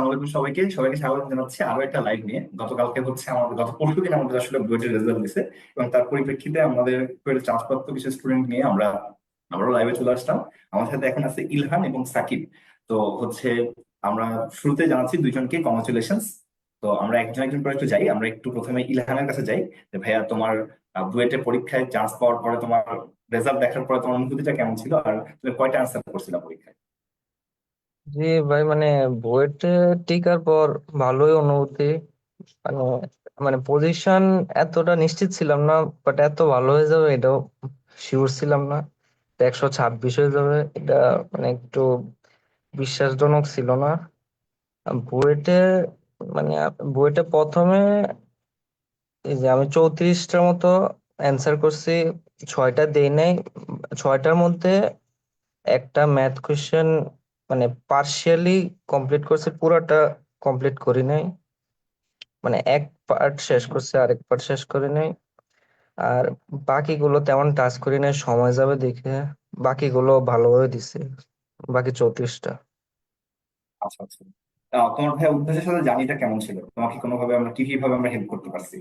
আলাইকুম সবাইকে সবাইকে স্বাগত জানাচ্ছি আরও একটা লাইভ নিয়ে। গতকালকে হচ্ছে আমাদের, গত পরশু দিন আমাদের আসলে বুয়েটের রেজাল্ট দিছে এবং তার পরিপ্রেক্ষিতে আমাদের চান্সপ্রাপ্ত কিছু স্টুডেন্ট নিয়ে আমরা আবারও লাইভে চলে আসলাম। আমার সাথে এখন আছে ইলহান এবং সাকিব। তো হচ্ছে আমরা শুরুতে জানাচ্ছি দুইজনকে কংগ্রাচুলেশনস তো আমরা একজন একজন করে একটু যাই, আমরা একটু প্রথমে ইলহানের কাছে যাই। যে ভাইয়া, তোমার বুয়েটের পরীক্ষায় চান্স পাওয়ার পরে তোমার রেজাল্ট দেখার পরে তোমার অনুভূতিটা কেমন ছিল? আর তুমি কয়টা আনসার করছিলা পরীক্ষায়? জি ভাই মানে বুয়েটে টিকার পর ভালোই অনুভূতি। মানে মানে পজিশন এতটা নিশ্চিত ছিলাম না বাট এত ভালো হয়ে যাবে এটাও শিওর ছিলাম না। একশো ছাব্বিশ হয়ে যাবে, এটা মানে একটু বিশ্বাসজনক ছিল না। বুয়েটে মানে বুয়েটে প্রথমে এই যে আমি চৌত্রিশটার মতো অ্যান্সার করছি, ছয়টা দেই নাই, ছয়টার মধ্যে একটা ম্যাথ কোশ্চেন মানে পার্শিয়ালি কমপ্লিট করছে পুরাটা কমপ্লিট করি নাই। মানে এক পার্ট শেষ করছি আরেক পার্ট শেষ করি নাই। আর বাকিগুলো তেমন টাচ করি নাই সময় যাবে দেখে। বাকিগুলো ভালোভাবে দিছে বাকি চৌত্রিশটা। আচ্ছা আচ্ছা। তোমার ভাইয়া উদ্দেশ্যের সাথে জার্নিটা কেমন ছিল? তোমাকে কোনোভাবে আমরা কি কীভাবে আমরা হেল্প করতে পারছি?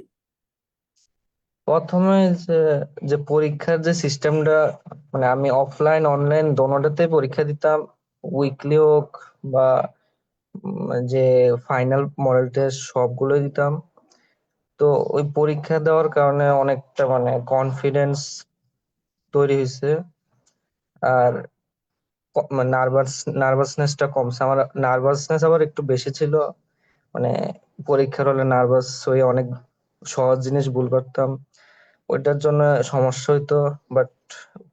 প্রথমে যে যে পরীক্ষার যে সিস্টেমটা মানে আমি অফলাইন অনলাইন দোনোটাতেই পরীক্ষা দিতাম। উইকলি হোক বা যে ফাইনাল মডেল টেস্ট সবগুলোই দিতাম। তো ওই পরীক্ষা দেওয়ার কারণে অনেকটা মানে কনফিডেন্স তৈরি হয়েছে। আর নার্ভাস নার্ভাসনেসটা কমছে। আমার নার্ভাসনেস আবার একটু বেশি ছিল। মানে পরীক্ষার হলে নার্ভাস হয়ে অনেক সহজ জিনিস ভুল করতাম। ওইটার জন্য সমস্যা হইতো বাট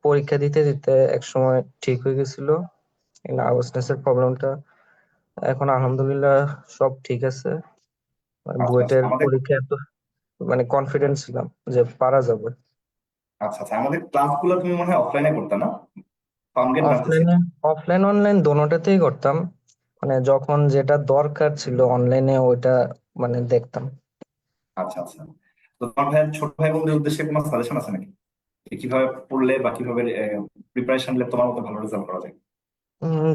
পরীক্ষা দিতে দিতে একসময় ঠিক হয়ে গেছিল। এই নার্ভাসনেস এর প্রবলেমটা এখন আলহামদুলিল্লাহ সব ঠিক আছে। মানে আচ্ছা বুয়েটের পরীক্ষা এত মানে কনফিডেন্ট ছিলাম যে পারা যাবে। আচ্ছা আচ্ছা আমাদের ক্লাসগুলো তুমি মনে হয় অফলাইনে করতে না? অফলাইনে অফলাইন অনলাইন দোনোটাতেই করতাম। মানে যখন যেটা দরকার ছিল অনলাইনে ওইটা মানে দেখতাম। আচ্ছা আচ্ছা। তো তোমার ভাইয়ের ছোট ভাই বোনদের উদ্দেশ্যে কোনো সাজেশন আছে নাকি? কীভাবে পড়লে বা কীভাবে প্রিপারেশন নিলে তোমার মতো ভালো রেজাল্ট করা যায়?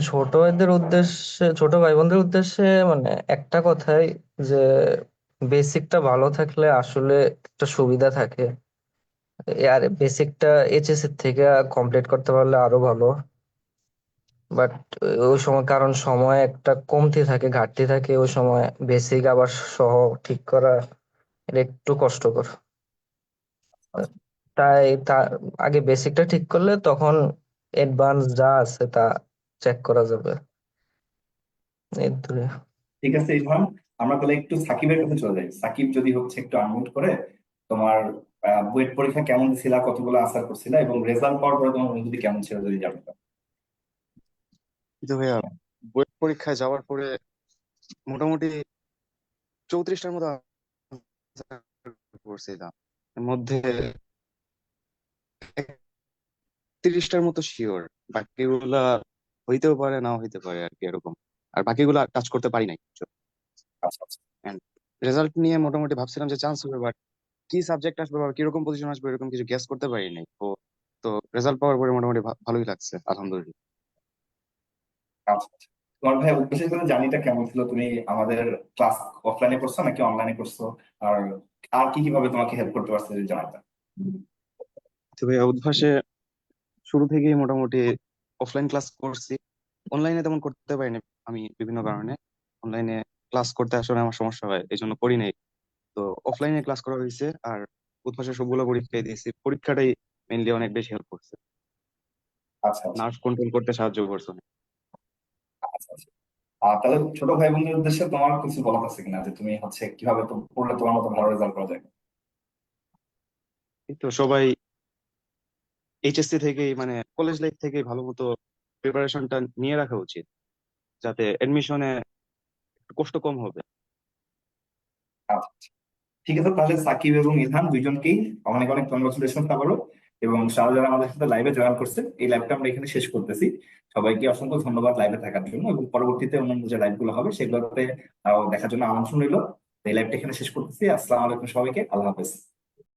ছোট ভাইদের উদ্দেশ্যে, ছোট ভাই বোনদের উদ্দেশ্যে মানে একটা কথাই যে, বেসিকটা ভালো থাকলে আসলে একটা সুবিধা থাকে। আর বেসিকটা এইচএসসি থেকে কমপ্লিট করতে পারলে আরও ভালো। বাট ওই সময়, কারণ সময় একটা কমতি থাকে, ঘাটতি থাকে, ওই সময় বেসিক আবার সহ ঠিক করা একটু কষ্টকর। তাই তা, আগে বেসিকটা ঠিক করলে তখন অ্যাডভান্স যা আছে তা চেক করা যাবে। দূরে ঠিক আছে ইলহাম আমরা তাহলে একটু সাকিবের কাছে চলে যাই। সাকিব যদি হচ্ছে একটু আনমিউট করে তোমার বুয়েট পরীক্ষা কেমন ছিল কতগুলো আনসার করছিলা এবং রেজাল্ট পাওয়ার পরে তোমার অনুভূতি কেমন ছিল যদি জানতে কিন্তু ভাইয়া বুয়েট পরীক্ষায় যাওয়ার পরে মোটামুটি চৌত্রিশটার মতো করছিলাম। এর মধ্যে তিরিশটার মতো শিওর বাকিগুলা হইতেও পারে নাও হইতে পারে আর কি এরকম। আর বাকিগুলা টাচ করতে পারি নাই। রেজাল্ট নিয়ে মোটামুটি ভাবছিলাম যে চান্স হবে বাট কি সাবজেক্ট আসবে বা কীরকম পজিশন আসবে এরকম কিছু গেস করতে পারি নাই। তো তো রেজাল্ট পাওয়ার পরে মোটামুটি ভালোই লাগছে আলহামদুলিল্লাহ। তোমার ভাই উদ্দেশ্যের সাথে জার্নিটা কেমন ছিল? তুমি আমাদের ক্লাস অফলাইনে করছ নাকি অনলাইনে করছ? আর আর কি কীভাবে তোমাকে হেল্প করতে পারছে যদি জানাতে তো ভাইয়া উদ্ভাসে শুরু থেকেই মোটামুটি অফলাইন ক্লাস করছি। অনলাইনে তেমন করতে পারিনি আমি বিভিন্ন কারণে। অনলাইনে ক্লাস করতে আসলে আমার সমস্যা হয় এই জন্য করি নাই। তো অফলাইনে ক্লাস করা হয়েছে আর উদ্ভাসের সবগুলো পরীক্ষায় দিয়েছি। পরীক্ষাটাই মেইনলি অনেক বেশি হেল্প করছে। আচ্ছা আচ্ছা। নার্ভ কন্ট্রোল করতে সাহায্য করছে অনেক। আচ্ছা আচ্ছা। আর তাহলে ছোট ভাই বোনদের উদ্দেশ্যে তোমার কিছু বলার আছে কিনা? যে তুমি হচ্ছে কীভাবে পড়লে তোমার মতো ভালো রেজাল্ট করা যায়? এই তো সবাই এইচএসসি থেকেই মানে কলেজ লাইফ থেকেই ভালো মতো প্রিপারেশনটা নিয়ে রাখা উচিত, যাতে এডমিশনে কষ্ট কম হবে। ঠিক আছে, তাহলে সাকিব এবং ইলহাম দুইজনকেই অনেক অনেক কংগ্রাচুলেশন আবারও, এবং যারা যারা আমাদের সাথে লাইভে জয়েন করছে, এই লাইভটা আমরা এখানে শেষ করতেছি। সবাইকে অসংখ্য ধন্যবাদ লাইভে থাকার জন্য, এবং পরবর্তীতে অন্যান্য যে লাইভগুলো হবে, সেগুলোতে দেখার জন্য আমন্ত্রণ রইল। এই লাইভটা এখানে শেষ করতেছি। আসসালামু আলাইকুম সবাইকে, আল্লাহ হাফেজ।